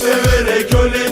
severek öle